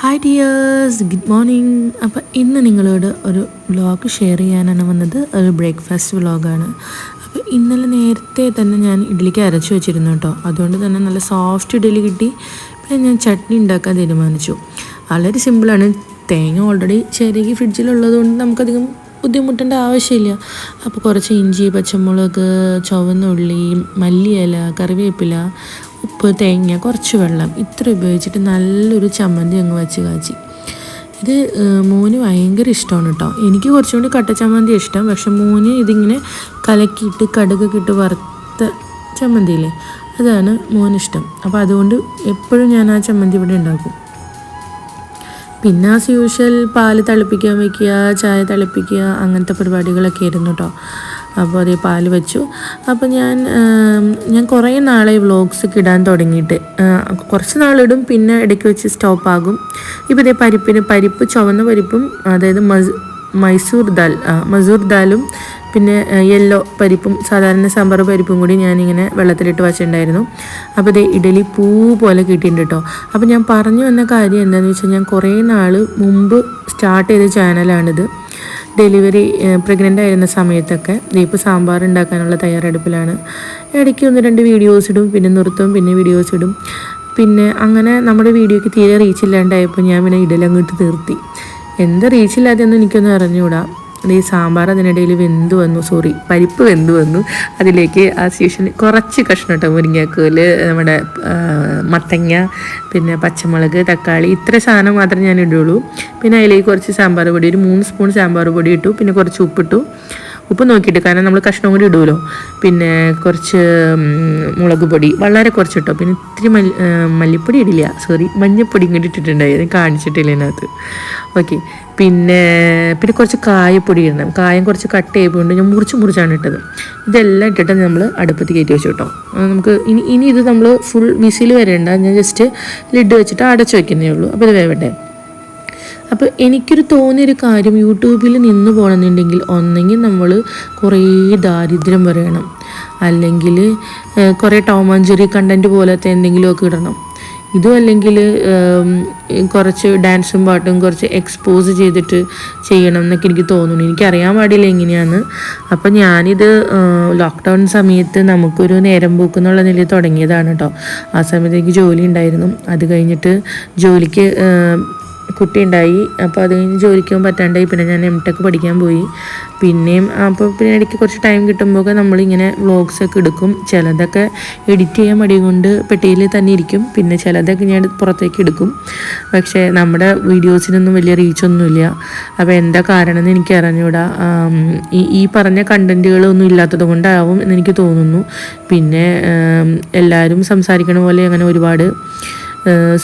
Hi dears good morning അപ്പോൾ ഇന്ന് നിങ്ങളോട് ഒരു വ്ളോഗ് ഷെയർ ചെയ്യാനാണ് വന്നത്. ഒരു ബ്രേക്ക്ഫാസ്റ്റ് വ്ളോഗാണ് അപ്പോൾ ഇന്നലെ നേരത്തെ തന്നെ ഞാൻ ഇഡ്ഡലിക്ക് അരച്ചു വെച്ചിരുന്നു കേട്ടോ. അതുകൊണ്ട് തന്നെ നല്ല സോഫ്റ്റ് ഇഡ്ഡലി കിട്ടി. പിന്നെ ഞാൻ ചട്നി ഉണ്ടാക്കാൻ തീരുമാനിച്ചു. വളരെ സിമ്പിളാണ് തേങ്ങ ഓൾറെഡി ചെറിയ ഫ്രിഡ്ജിലുള്ളത് കൊണ്ട് നമുക്കധികം ബുദ്ധിമുട്ടേണ്ട ആവശ്യമില്ല. അപ്പോൾ കുറച്ച് ഇഞ്ചി പച്ചമുളക് ചുവന്നുള്ളി മല്ലിയില കറിവേപ്പില ഉപ്പ് തേങ്ങ കുറച്ച് വെള്ളം ഇത്ര ഉപയോഗിച്ചിട്ട് നല്ലൊരു ചമ്മന്തി അങ്ങ് വെച്ച് കാച്ചി. ഇത് മോന് ഭയങ്കര ഇഷ്ടമാണ് കേട്ടോ എനിക്ക് കുറച്ചും കൂടി കട്ട ചമ്മന്തി ഇഷ്ടം. പക്ഷെ മോന് ഇതിങ്ങനെ കലക്കിയിട്ട് കടുകൊക്കെ ഇട്ട് വറുത്ത ചമ്മന്തിയില്ലേ അതാണ് മോനിഷ്ടം അപ്പോൾ അതുകൊണ്ട് എപ്പോഴും ഞാൻ ആ ചമ്മന്തി ഇവിടെ ഉണ്ടാക്കും. പിന്നെ ആസ് യൂഷ്വൽ പാൽ തിളപ്പിക്കാൻ വയ്ക്കുക ചായ തിളപ്പിക്കുക അങ്ങനത്തെ പരിപാടികളൊക്കെ ആയിരുന്നു കേട്ടോ അപ്പോൾ അതേ പാൽ വെച്ചു. അപ്പോൾ ഞാൻ ഞാൻ കുറേ നാളെ വ്ളോഗ്സ് ഒക്കെ ഇടാൻ തുടങ്ങിയിട്ട്. കുറച്ച് നാളിടും പിന്നെ ഇടയ്ക്ക് വെച്ച് സ്റ്റോപ്പ് ആകും. ഇപ്പോൾ ഇതേ പരിപ്പിന് പരിപ്പ് ചുവന്ന പരിപ്പും അതായത് മസ് മൈസൂർ ദാൽ മസൂർ ദാലും പിന്നെ യെല്ലോ പരിപ്പും സാധാരണ സാമ്പാർ പരിപ്പും കൂടി ഞാനിങ്ങനെ വെള്ളത്തിലിട്ട് വച്ചിട്ടുണ്ടായിരുന്നു. അപ്പോൾ ഇത് ഇഡലി പൂ പോലെ കിട്ടിയിട്ടുണ്ട് കേട്ടോ. അപ്പോൾ ഞാൻ പറഞ്ഞു വന്ന കാര്യം എന്താണെന്ന് വെച്ചാൽ ഞാൻ കുറേ നാൾ മുമ്പ് സ്റ്റാർട്ട് ചെയ്ത ചാനലാണിത് ഡെലിവറി പ്രഗ്നന്റ് ആയിരുന്ന സമയത്തൊക്കെ ദീപ് സാമ്പാർ ഉണ്ടാക്കാനുള്ള തയ്യാറെടുപ്പിലാണ്. ഇടയ്ക്ക് ഒന്ന് രണ്ട് വീഡിയോസ് ഇടും പിന്നെ നിർത്തും പിന്നെ വീഡിയോസ് ഇടും. പിന്നെ അങ്ങനെ നമ്മുടെ വീഡിയോയ്ക്ക് തീരെ റീച്ച് ഇല്ലാണ്ടായപ്പോൾ ഞാൻ പിന്നെ ഇടലങ്ങോട്ട് തീർത്തി എന്ത് റീച്ചില്ലാതെയൊന്നും എനിക്കൊന്നും അറിഞ്ഞുകൂടാ. ഈ സാമ്പാർ അതിനിടയിൽ വെന്ത് വന്നു സോറി പരിപ്പ് വെന്ത് വന്നു. അതിലേക്ക് ആ സീഷൻ കുറച്ച് കഷ്ണം കേട്ടോ മുരിങ്ങാക്കോൽ നമ്മുടെ മത്തങ്ങ പിന്നെ പച്ചമുളക് തക്കാളി ഇത്ര സാധനം മാത്രമേ ഞാൻ ഇടുള്ളൂ. പിന്നെ അതിലേക്ക് കുറച്ച് സാമ്പാർ പൊടി ഒരു മൂന്ന് സ്പൂൺ സാമ്പാർ പൊടി ഇട്ടു. പിന്നെ കുറച്ച് ഉപ്പിട്ടു. ഉപ്പ് നോക്കിയിട്ട് കാരണം നമ്മൾ കഷ്ണം കൂടി ഇടുമല്ലോ പിന്നെ കുറച്ച് മുളക് പൊടി വളരെ കുറച്ച് ഇട്ടോ പിന്നെ ഇത്തിരി മല്ലി മല്ലിപ്പൊടി ഇടില്ല. സോറി മഞ്ഞപ്പൊടി ഇങ്ങോട്ട് ഇട്ടിട്ടുണ്ടായി. കാണിച്ചിട്ടില്ല അതിനകത്ത് ഓക്കെ. പിന്നെ പിന്നെ കുറച്ച് കായപ്പൊടി ഇടണം. കായം കുറച്ച് കട്ട് ചെയ്യുമ്പോൾ ഞാൻ മുറിച്ച് മുറിച്ചാണ് ഇട്ടത്. ഇതെല്ലാം ഇട്ടിട്ട് നമ്മൾ അടുപ്പത്ത് കയറ്റി വെച്ചു കേട്ടോ. നമുക്ക് ഇനി ഇനി ഇത് നമ്മൾ ഫുൾ വിസിൽ വരേണ്ട. ഞാൻ ജസ്റ്റ് ലിഡ് വെച്ചിട്ട് അടച്ചു വെക്കുന്നേ ഉള്ളൂ. അപ്പോൾ ഇത് വേവട്ടെ. അപ്പോൾ എനിക്കൊരു തോന്നിയൊരു കാര്യം യൂട്യൂബിൽ നിന്ന് പോകണമെന്നുണ്ടെങ്കിൽ ഒന്നെങ്കിൽ നമ്മൾ കുറേ ദാരിദ്ര്യം പറയണം അല്ലെങ്കിൽ കുറേ ടോമാഞ്ചറി കണ്ടന്റ് പോലത്തെ എന്തെങ്കിലുമൊക്കെ ഇടണം. ഇതും അല്ലെങ്കിൽ കുറച്ച് ഡാൻസും പാട്ടും കുറച്ച് എക്സ്പോസ് ചെയ്തിട്ട് ചെയ്യണം എന്നൊക്കെ എനിക്ക് തോന്നുന്നു. എനിക്കറിയാൻ പാടില്ല എങ്ങനെയാണ്. അപ്പം ഞാനിത് ലോക്ക്ഡൗൺ സമയത്ത് നമുക്കൊരു നേരം പോക്കെന്നുള്ള നിലയിൽ തുടങ്ങിയതാണ് കേട്ടോ ആ സമയത്ത് എനിക്ക് ജോലി ഉണ്ടായിരുന്നു. അത് കഴിഞ്ഞിട്ട് ജോലിക്ക് കുട്ടി ഉണ്ടായി അപ്പോൾ അത് കഴിഞ്ഞ് ജോലിക്ക് പോകാൻ പറ്റാണ്ടായി. പിന്നെ ഞാൻ എം ടെക് പഠിക്കാൻ പോയി. പിന്നെയും അപ്പോൾ പിന്നെ ഇടയ്ക്ക് കുറച്ച് ടൈം കിട്ടുമ്പോൾ നമ്മളിങ്ങനെ വ്ളോഗ്സൊക്കെ എടുക്കും. ചിലതൊക്കെ എഡിറ്റ് ചെയ്യാൻ മടി കൊണ്ട് പെട്ടിയിൽ തന്നെ ഇരിക്കും. പിന്നെ ചിലതൊക്കെ ഞാൻ പുറത്തേക്ക് എടുക്കും. പക്ഷേ നമ്മുടെ വീഡിയോസിനൊന്നും വലിയ റീച്ചൊന്നുമില്ല അപ്പോൾ എന്താ കാരണം എന്ന് എനിക്ക് അറിഞ്ഞൂടാ. ഈ ഈ പറഞ്ഞ കണ്ടന്റുകളൊന്നും ഇല്ലാത്തത് കൊണ്ടാവും എന്നെനിക്ക് തോന്നുന്നു. പിന്നെ എല്ലാവരും സംസാരിക്കണ പോലെ അങ്ങനെ ഒരുപാട്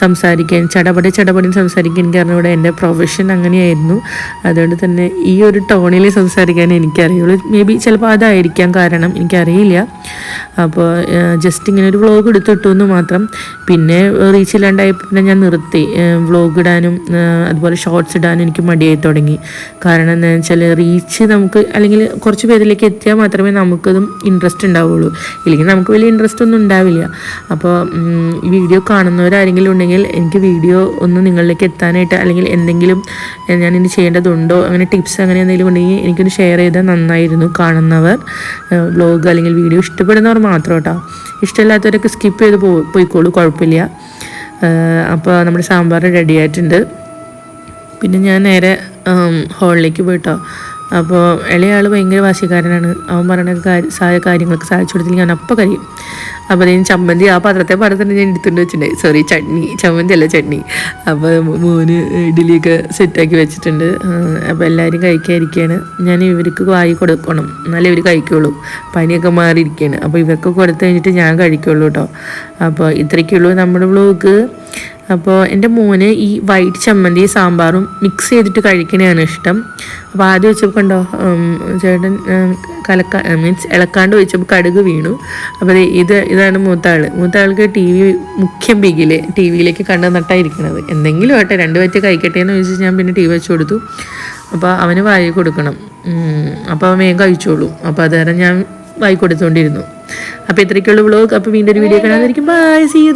സംസാരിക്കാൻ ചടപടി ചടപടി സംസാരിക്കാൻ. കാരണം ഇവിടെ എന്റെ പ്രൊഫഷൻ അങ്ങനെയായിരുന്നു. അതുകൊണ്ട് തന്നെ ഈ ഒരു ടോണിൽ സംസാരിക്കാൻ എനിക്കറിയുള്ളൂ. മേ ബി ചിലപ്പോൾ അതായിരിക്കാം കാരണം എനിക്കറിയില്ല. അപ്പോൾ ജസ്റ്റ് ഇങ്ങനെ ഒരു വ്ലോഗ് എടുത്തിട്ടു എന്ന് മാത്രം. പിന്നെ റീച്ച് ഇല്ലാണ്ടായപ്പോൾ പിന്നെ ഞാൻ നിർത്തി. വ്ളോഗ് ഇടാനും അതുപോലെ ഷോർട്സ് ഇടാനും എനിക്ക് മടിയായി തുടങ്ങി. കാരണം എന്താണെന്ന് വെച്ചാൽ റീച്ച് നമുക്ക് അല്ലെങ്കിൽ കുറച്ച് പേരിലേക്ക് എത്തിയാൽ മാത്രമേ നമുക്കതും ഇൻട്രസ്റ്റ് ഉണ്ടാവുള്ളൂ. ഇല്ലെങ്കിൽ നമുക്ക് വലിയ ഇൻട്രസ്റ്റ് ഒന്നും ഉണ്ടാവില്ല. അപ്പോൾ വീഡിയോ കാണുന്നവരാരെങ്കിലും ഉണ്ടെങ്കിൽ എനിക്ക് വീഡിയോ ഒന്ന് നിങ്ങളിലേക്ക് എത്താനായിട്ട് അല്ലെങ്കിൽ എന്തെങ്കിലും ഞാൻ ഇനി ചെയ്യേണ്ടതുണ്ടോ അങ്ങനെ ടിപ്സ് അങ്ങനെ എന്തെങ്കിലും ഉണ്ടെങ്കിൽ എനിക്കൊന്ന് ഷെയർ ചെയ്താൽ നന്നായിരുന്നു കാണുന്നവർ. വ്ളോഗ് അല്ലെങ്കിൽ വീഡിയോ ഇഷ്ടപ്പെടുന്നവർ മാത്രം കേട്ടോ ഇഷ്ടമില്ലാത്തവരൊക്കെ സ്കിപ്പ് ചെയ്ത് പോ പോയിക്കോളൂ കുഴപ്പമില്ല. അപ്പോൾ നമ്മുടെ സാമ്പാർ റെഡി ആയിട്ടുണ്ട്. പിന്നെ ഞാൻ നേരെ ഹോളിലേക്ക് പോയിട്ടോ. അപ്പോൾ ഇളയാൾ ഭയങ്കര വാശിക്കാരനാണ്. അവൻ പറയുന്ന കാര്യ കാര്യങ്ങൾക്ക് സാധിച്ചു കൊടുത്തില്ല ഞാൻ അപ്പം കഴിയും. അപ്പോൾ ഞാൻ ചമ്മന്തി ആ പാത്രത്തെ പാത്രത്തിന് ഞാൻ എടുത്തുകൊണ്ട് വെച്ചിട്ടുണ്ടായി സോറി ചട്നി. ചമ്മന്തി അല്ല ചട്നി. അപ്പോൾ മോന് ഇഡ്ഡലിയൊക്കെ സെറ്റാക്കി വെച്ചിട്ടുണ്ട്. അപ്പോൾ എല്ലാവരും കഴിക്കാതിരിക്കുകയാണ്. ഞാൻ ഇവർക്ക് വായി കൊടുക്കണം. എന്നാലേ ഇവർ കഴിക്കുള്ളൂ. പനിയൊക്കെ മാറിയിരിക്കുകയാണ്. അപ്പോൾ ഇവർക്ക് കൊടുത്തു കഴിഞ്ഞിട്ട് ഞാൻ കഴിക്കുള്ളൂ കേട്ടോ. അപ്പോൾ ഇത്രയ്ക്കുള്ളൂ നമ്മുടെ വ്ലോഗ്. അപ്പോൾ എന്റെ മോന് ഈ വൈറ്റ് ചമ്മന്തി സാമ്പാറും മിക്സ് ചെയ്തിട്ട് കഴിക്കണതാണ് ഇഷ്ടം. അപ്പോൾ ആദ്യം വെച്ചപ്പോൾ കണ്ടോ ചേട്ടൻ കലക്ക മീൻസ് ഇളക്കാണ്ട് വെച്ചപ്പോൾ കടുക് വീണു. അപ്പോൾ ഇത് ഇതാണ് മൂത്ത ആൾ മൂത്ത ആൾക്ക് ടി വി മുഖ്യം ബിഗിൽ ടി വിയിലേക്ക് കണ്ട് നട്ടായിരിക്കണത്. എന്തെങ്കിലും ആട്ടെ രണ്ട് പറ്റി കഴിക്കട്ടെ എന്ന് ചോദിച്ചാൽ ഞാൻ പിന്നെ ടി വി വെച്ച് കൊടുത്തു. അപ്പോൾ അവന് വായി കൊടുക്കണം. അപ്പോൾ അവൻ വേഗം കഴിച്ചോളൂ. അപ്പോൾ അത് ഞാൻ വായി കൊടുത്തുകൊണ്ടിരുന്നു അപ്പോൾ ഇത്രയ്ക്കുള്ള വ്ളോഗ്. അപ്പോൾ വീണ്ടും ഒരു വീഡിയോ കാണാതിരിക്കും. Bye see you